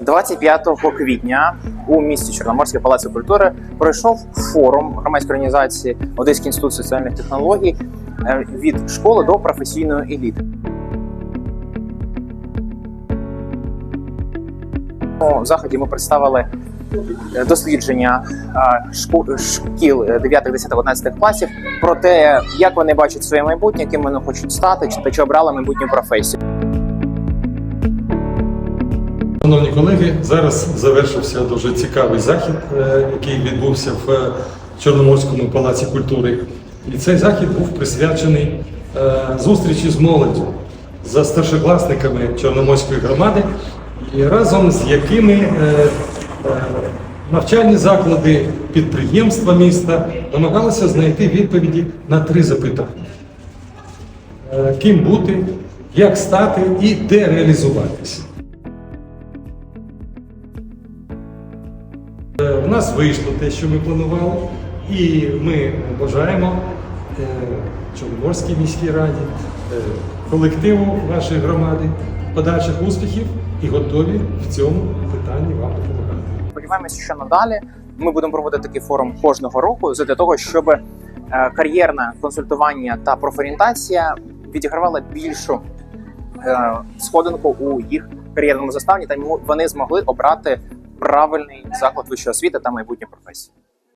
25 квітня у місті Чорноморське палаці культури пройшов форум громадської організації Одеський інститут соціальних технологій від школи до професійної еліти. У заході ми представили е, дослідження шкіл 9, 10, 11 класів про те, як вони бачать своє майбутнє, яким вони хочуть стати, та чи обрали майбутню професію. Шановні колеги, зараз завершився дуже цікавий захід, е, який відбувся в е, Чорноморському палаці культури. І цей захід був присвячений е, зустрічі з молоддю за старшокласниками Чорноморської громади, і разом з якими навчальні заклади, підприємства міста намагалися знайти відповіді на три запитання: ким бути, як стати і де реалізуватися. В нас вийшло те, що ми планували, і ми бажаємо е, Чорноморській міській раді, е, колективу нашої громади подальших успіхів і готові в цьому питанні вам допомагати. Сподіваємося, що надалі ми будемо проводити такий форум кожного року для того, щоб е, кар'єрне консультування та профорієнтація відігравала більшу сходинку у їх кар'єрному заставні, та вони змогли обрати правильний заклад вищої освіти та майбутню професію.